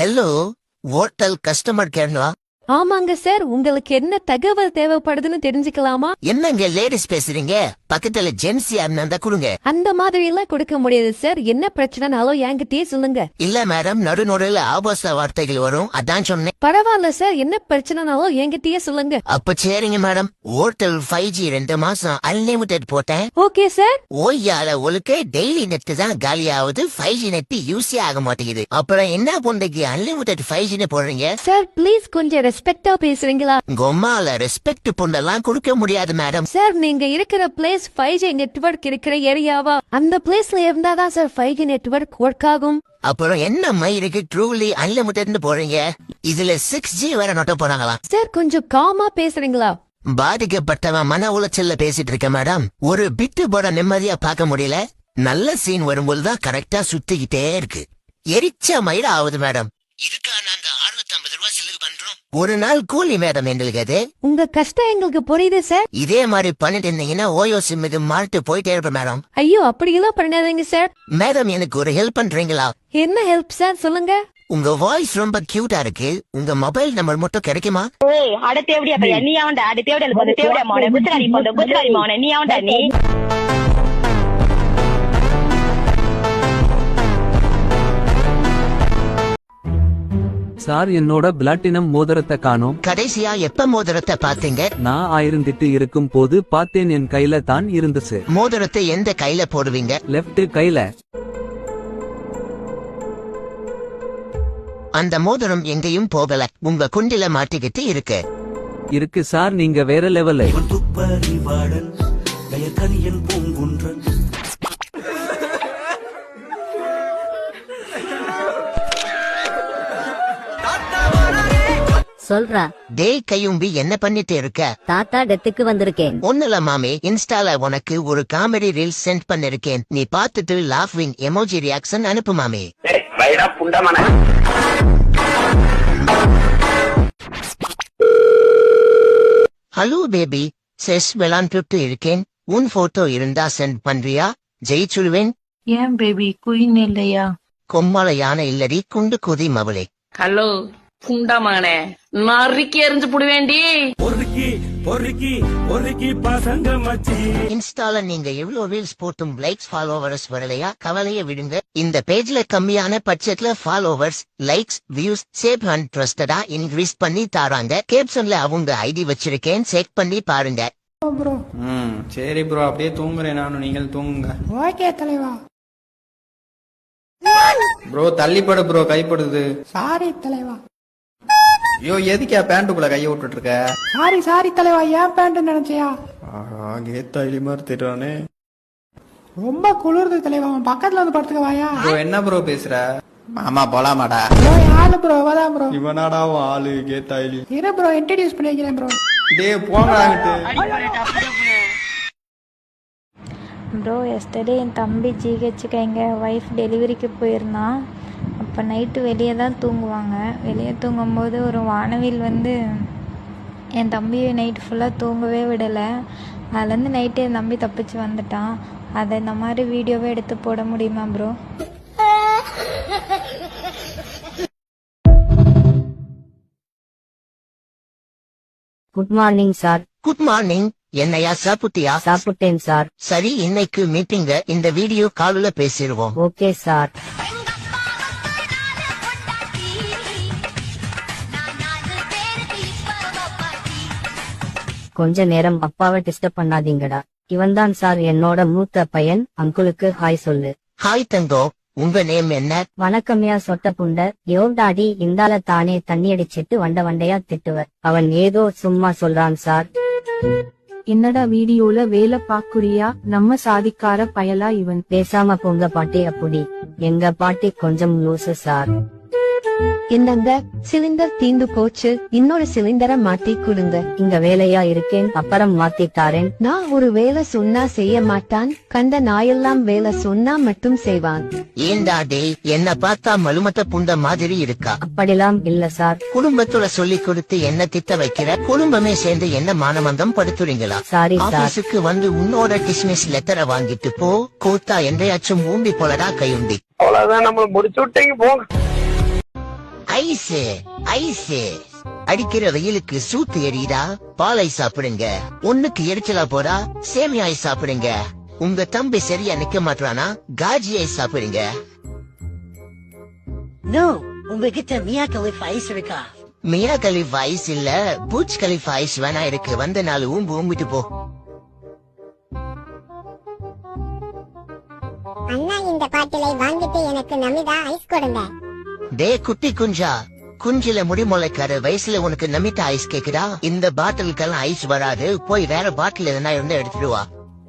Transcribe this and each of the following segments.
Hello hotel customer கேர்ங்களா ஆமாங்க sir உங்களுக்கு என்ன தகவல் தேவைப்படுதுன்னு தெரிஞ்சுக்கலாமா? என்னங்க லேடிஸ் பேசுறீங்க? பக்கத்துல ஜென்ஸ் யாருன்னா இருந்தா கொடுங்க. அந்த மாதிரி எல்லாம் கொடுக்க முடியாது சார் என்ன பிரச்சனைனாலும் என்கிட்டயே சொல்லுங்க. இல்ல மேடம் நடு நடுல ஆபாச வார்த்தைகள் வரும். அதான் சொன்னேன். பரவாயில்ல சார் என்ன பிரச்சனைனாலும் என்கிட்டயே சொல்லுங்க. அப்ப சரிங்க மேடம் ஹோட்டல் ஃபைவ் ஜி ரெண்டு மாசம் அன்லிமிடெட் போட்டேன். ஓகே சார் ஓய்யால ஒழுக்க டெய்லி நெட் தான் காலி ஆகுது ஃபைவ் ஜி நெட் யூஸே ஆக மாட்டேங்குது. அப்புறம் என்ன பொண்டைக்கு அன்லிமிடெட் ஃபைவ் ஜின்னு போடுறீங்க? சார் ப்ளீஸ் கொஞ்சம் ரெஸ்பெக்டா பேசுறீங்களா? உங்க அம்மால ரெஸ்பெக்ட் பொண்ணெல்லாம் கொடுக்க முடியாது மேடம் சார் நீங்க இருக்கிற பிளேஸ் ஃபைவ் ஜி நெட்வொர்க் இருக்கிற ஏரியாவா? அந்த பிளேஸ்ல இருந்தாதான் sir five G network work ஆகும். அப்புறம் என்ன மயிருக்கு ட்ரூலி அன்லிமிட்டட்னு போறீங்க? இதுல சிக்ஸ் ஜி வேற நொட்ட போறாங்களாம் சார் கொஞ்சம் காமா பேசுறீங்களா? பாதிக்கப்பட்டவன் மன உளைச்சல்ல பேசிட்டு இருக்க மேடம் ஒரு பிட்டு போட நிம்மதியா பார்க்க முடியல. நல்ல சீன் வரும்போது தான் கரெக்டா சுத்திக்கிட்டே இருக்கு. எரிச்ச மயிர ஆகுது மேடம் இதுக்கா ஒரு நாள் கூலி மேடம் எங்களுக்கு உங்க கஷ்டம் எங்களுக்கு புரியுது சார். இதே மாதிரி பண்ணிட்டு இருந்தீங்கன்னா ஓயோ சிம் இது மாறிட்டு போயிட்டே இருப்பேன் மேடம். ஐயோ அப்படியெல்லாம் பண்ணாதீங்க சார். மேடம் எனக்கு ஒரு ஹெல்ப் பண்றீங்களா? என்ன ஹெல்ப் சார்? சொல்லுங்க. உங்க வாய்ஸ் ரொம்ப கியூட்டா இருக்கு. உங்க மொபைல் நம்பர் மட்டும் கிடைக்குமா? அடுத்த அட தேவடியா பையா? நீ அவன்டா அட தேவடியா நீ அவன்டா நீ? சார் என்னோட பிளாட்டினம் மோதிரத்தை காணோம். கடைசியா எப்ப மோதிரத்தை பாத்தீங்க நான் ஆயிருந்திட்டு இருக்கும் போது பார்த்தேன் என் கையில தான் இருந்துச்சு. மோதிரத்தை எந்த கையில போடுவீங்க? லெஃப்ட் கையில. அந்த மோதிரம் எங்கேயும் போகல. உங்க குண்டில மாட்டிக்கிட்டு இருக்கு. இருக்கு சார் நீங்க வேற லெவல்ல துப்பறிவாளன் கயக்கனியன் பூங்குன்றன் சொல்றா. டேய் கையும்பி என்ன பண்ணிட்டு இருக்க? தாத்தா டெத்துக்கு வந்திருக்கேன். ஒண்ணுல மாமே. இன்ஸ்டால உனக்கு ஒரு காமெடி ரீல்ஸ் சென்ட் பண்ணிருக்கேன். நீ பார்த்துட்டு லாஃபிங் எமோஜி ரியாக்ஷன் அனுப்பு மாமே. ஹலோ பேபி செஸ் விளாண்டுட்டு இருக்கேன். உன் போட்டோ இருந்தா சென்ட் பண்றியா? ஜெயிச்சுடுவேன். ஏன் பேபி குயின் இல்லையா? கொம்மால யானை இல்லடி குண்டு குதி மவளே. ஹலோ புண்டா மகனே நறுக்கி எரிஞ்சு புடுவேண்டி. பொறுக்கி பொறுக்கி பொறுக்கி பசங்க மச்சி. இன்ஸ்டால நீங்க எவ்வளவு ரீல்ஸ் போட்டும் லைக்ஸ் ஃபாலோவர்ஸ் வரலையா? கவலைய விடுங்க. இந்த பேஜ்ல கம்மியான பட்ஜெட்ல followers likes views safe and ட்ரஸ்டடா increase பண்ணி தாராங்க. கேப்ஷன்ல அவங்க ஐடி வச்சிருக்கேன் செக் பண்ணி பாருங்க. ம் சரி ப்ரோ அப்படியே தூங்குறேன் நானும். நீங்கள் தூங்குங்க. ஓகே தலைவா. ப்ரோ தள்ளிப்படு ப்ரோ கைப்படுது சாரி தலைவா. ஐயோ எதுக்கா பேண்ட்டுக்குள்ள கையை விட்டுட்டு இருக்க சாரி சாரி தலைவா ஏன் பேண்ட் நினைச்சியா? ஆஹா கேத்தா இலி மாதிரி திட்டுறானே. ரொம்ப குளிருது தலைவா அவன் பக்கத்துல வந்து படுத்துக்க வாயா. ப்ரோ என்ன ப்ரோ பேசுற? மாமா போலாமாடா? ஆளு ப்ரோ அவதான் ப்ரோ. இவனாடா ஆளு கேத்தா இலி இரு ப்ரோ இன்ட்ரடியூஸ் பண்ணி வைக்கிறேன் ப்ரோ. டேய் போங்கடாங்கிட்டு ப்ரோ எஸ்டர்டே என் தம்பி ஜிஹெச்சுக்கு எங்கள் ஒய்ஃப் டெலிவரிக்கு போயிருந்தான். அப்போ நைட்டு வெளியே தான் தூங்குவாங்க. வெளியே தூங்கும்போது ஒரு வானவில் வந்து என் தம்பியை நைட்டு ஃபுல்லாக தூங்கவே விடலை. அதுலேருந்து நைட்டு என் தம்பி தப்பிச்சு வந்துட்டான். அதை இந்த மாதிரி வீடியோவே எடுத்து போட முடியுமா bro good morning sir good morning என்னையா சாப்பிட்டியா? சாப்பிட்டேன் சார் சரி இன்னைக்கு மீட்டிங்க இந்த வீடியோ காலில் பேசிடுவோம் ஓகே சார் கொஞ்ச நேரம் அப்பாவை டிஸ்டர்ப் பண்ணாதீங்கடா. இவன்தான் சார் என்னோட மூத்த பையன். அங்குளுக்கு ஹாய் சொல்லு. ஹாய் தங்கோ உங்க நேம் என்ன? வணக்கம்யா சொட்ட புண்ட. யோடாடி இந்தால தானே தண்ணி அடிச்சிட்டு வண்ட வண்டையா திட்டுவர் அவன் ஏதோ சும்மா சொல்றான் சார் என்னடா வீடியோல வேலை பாக்குறியா? நம்ம சாதிக்கார பயலா இவன். பேசாம போங்க பாட்டி அப்படி. எங்க பாட்டி கொஞ்சம் லூசு சார் என்னங்க சிலிண்டர் தீந்து போச்சு இன்னொரு சிலிண்டரை மாட்டி கொடுங்க. இங்க வேலையா இருக்கேன் அப்புறம் மாத்திட்டாரேன் நான் ஒரு வேலை சொன்னா செய்ய மாட்டான் கண்ட நாயெல்லாம் வேலை சொன்னா மட்டும் செய்வான். ஏண்டா டே என்ன பார்த்தா மலுமத்த புண்ட மாதிரி இருக்கா? அப்படிலாம் இல்ல சார். குடும்பத்துல சொல்லி கொடுத்து என்ன திட்ட வைக்கிற? குடும்பமே சேர்ந்து என்ன மானமந்தம் படுத்துறீங்களா? சாரி சார் ஆபீஸுக்கு வந்து உன்னோட டிஸ்மிஸ் லெட்டரை வாங்கிட்டு போ கூத்தா என்றையாச்சும் ஊம்பி போலடா கையுண்டி. அவ்வளவுதான் நம்ம முடிச்சு விட்டீங்க போங்க. Ice ice. அடிக்கிற வெயிலுக்கு சூத்து எரியுதா? பாலை சாப்பிடுங்க. ஒண்ணுக்கு எரிச்சலா போறா? சேமியாய் சாப்பிடுங்க. உங்க தம்பி சரியா நிக்க மாட்டானா காஜியை சாப்பிடுங்க. நோ உங்ககிட்ட மியா கலிஃப் ஐஸ் இருக்கா? மியா கலிஃப் ஐஸ் இல்ல. பூச் கலிஃப் ஐஸ் வேணா இருக்கு. வந்த நாள் ஊம்பு ஊம்பிட்டு போ. அண்ணா இந்த பாட்டிலை வாங்கிட்டு எனக்கு நமிதா ஐஸ் கொடுங்க. டே குட்டி குஞ்சா குஞ்சில முடிமுளைக்கார வயசுல உனக்கு நமிதா ஐஸ் கேக்குதா? இந்த பாட்டிலுக்கெல்லாம் ஐஸ் வராது போய் வேற பாட்டில் எதனா இருந்தா எடுத்துட்டு வா.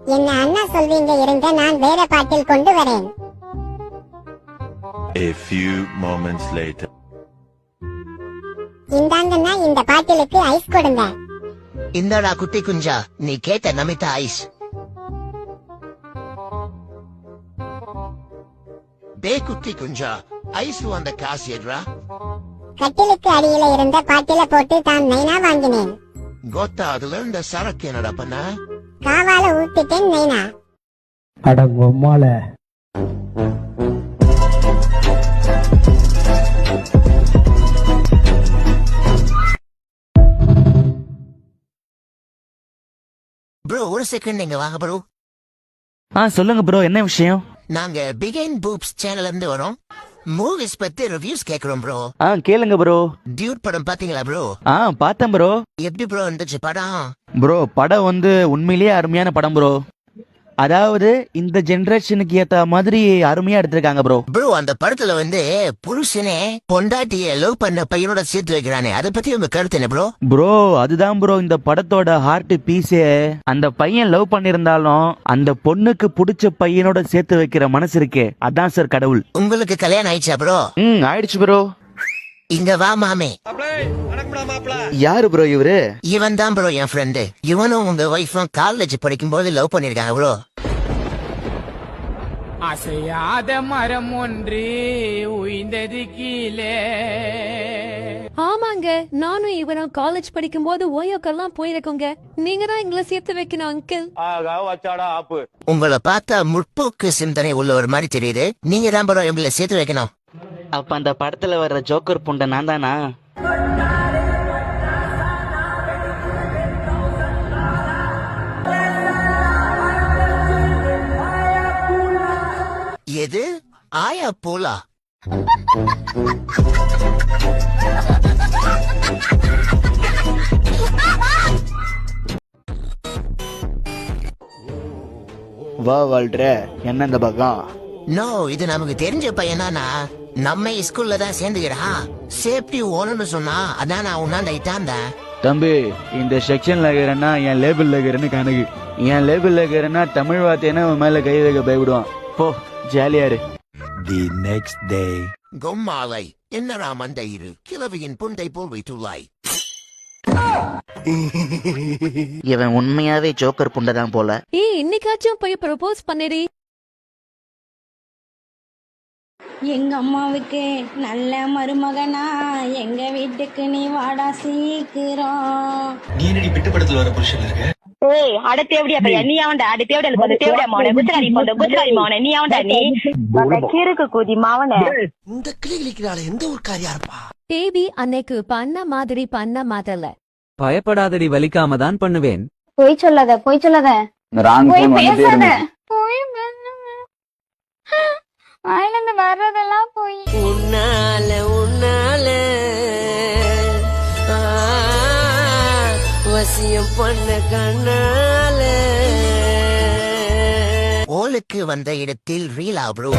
என்ன அண்ணா சொல்வீங்க இருங்க நான் வேற பாட்டில் கொண்டு வரேன். A few moments later. இந்தாங்கண்ணா இந்த பாட்டிலுக்கு ஐஸ் கொடுங்க. இந்தடா குட்டி குஞ்சா நீ கேட்ட நமிதா ஐஸ். டே குட்டி குஞ்சா ஐஸ் வந்த காசு எட்ரா கட்டிலுக்கு அடியில இருந்த பாட்டில போட்டு தான் நைனா வாங்கினேன். கோத்தா அதுல இருந்த சரக்கு என்னடா பண்ண? காவால ஊத்திட்டேன் நைனா. அட பொம்மால ப்ரோ ஒரு செகண்ட் நீங்க வாங்க ப்ரோ. ஆ சொல்லுங்க ப்ரோ என்ன விஷயம்? நாங்க பிகைன் பூப்ஸ் சேனல்ல இருந்து வரோம். மூவிஸ் பத்தி ரிவ்யூஸ் கேக்குறோம் ப்ரோ ஆ கேளுங்க ப்ரோ டியூட் படம் பாத்தீங்களா ப்ரோ ஆ பார்த்தேன் ப்ரோ எப்படி ப்ரோ இருந்துச்சு படம்? ப்ரோ படம் வந்து உண்மையிலேயே அருமையான படம் ப்ரோ அதாவது இந்த ஜெனரேஷனுக்கு ஏத்த மாதிரி அருமையா எடுத்திருக்காங்க ப்ரோ ப்ரோ அந்த படத்துல வந்து புருஷனே பொண்டாட்டிய லவ் பண்ண பையனோட சேர்த்து வைக்கிறானே. அதை பத்தி உங்க கருத்து என்ன ப்ரோ ப்ரோ அதுதான் ப்ரோ இந்த படத்தோட ஹார்ட் பீஸே அந்த பையன் லவ் பண்ணிருந்தாலும் அந்த பொண்ணுக்கு பிடிச்ச பையனோட சேர்த்து வைக்கிற மனசு இருக்கே. அதான் சார் கடவுள். உங்களுக்கு கல்யாணம் ஆயிடுச்சா ப்ரோ ம் ஆயிடுச்சு ப்ரோ இங்க வா மாமே. யாரு ப்ரோ இவரு? இவன் தான் ப்ரோ என் ஃப்ரெண்டு இவனும் உங்க ஒய்ஃபும் காலேஜ் படிக்கும் போது லவ் பண்ணிருக்காங்க ப்ரோ அசையாத மரம் ஒன்று உயிந்தது கீழே. ஆமாங்க நானும் இவரும் காலேஜ் படிக்கும் போது ஓயோக்கெல்லாம் போயிருக்கோங்க. நீங்க தான் எங்களை சேர்த்து வைக்கணும் அங்கிள் உங்களை பார்த்தா முற்போக்கு சிந்தனை உள்ள ஒரு மாதிரி தெரியுது. நீங்க தான் ப்ரோ எங்களை சேர்த்து வைக்கணும். அப்ப அந்த படத்துல வர்ற ஜோக்கர் புண்டை நான் தானா ஆயா போலா. வா வாழ்ற என்ன இந்த பக்கம்? நோ இது நமக்கு தெரிஞ்ச பையனானா நம்ம ஸ்கூல்ல தான் சேர்ந்துக்கிறான். சேஃப்டி ஓனர்னு சொன்னா அதான் நான் உன்னாண்ட இட்டாந்தேன் தம்பி இந்த செக்ஷன்ல இருக்கிறேன்னா என் லேபிள்ல இருக்கிறேன்னு கணக்கு. என் லேபிள்ல இருக்கிறேன்னா தமிழ் வார்த்தைன்னா உன் மேல கை வைக்க பயப்படுவான். போ ஜாலியா இரு. The next day. கொம்மாலை. என்னடா மண்டையிரு கிழவியின் புண்டை போல் வைத்துள்ளாய் இவன் உண்மையாவே ஜோக்கர் புண்டை தான் போல. ஏய் இன்னைக்காச்சும் போய் ப்ரொபோஸ் பண்ணிடி. எங்க அம்மாவுக்கு நல்ல மருமகனா எங்க வீட்டுக்கு நீ வாடா சீக்கிரம். நீ என்னடி பிட்டு படத்துல வர புருஷன் இருக்க? ஏய் அடுத்து எப்படியா பையன் நீ. அவன்டா அடுத்து எப்படி போது தேவடியா மவனே குஜராடி போது குஜராடி மவனே நீ அவன்டா நீ. கிறுக்கு கூதி மவனே இந்த கிளி கிளிக்கிறாள் எந்த ஒரு காரியா இருப்பா? பேபி அன்னைக்கு பண்ண மாதிரி பண்ண மாட்டல பயப்படாதடி வலிக்காம தான் பண்ணுவேன். பொய் சொல்லாத பொய் சொல்லாத. போய் பேசாத. போய் வாயிலிருந்து வர்றதெல்லாம் போய். உன்னால உன்னால. வசியம் பண்ண கண்ணால. ஓலுக்கு வந்த இடத்தில் ரீலா ப்ரோ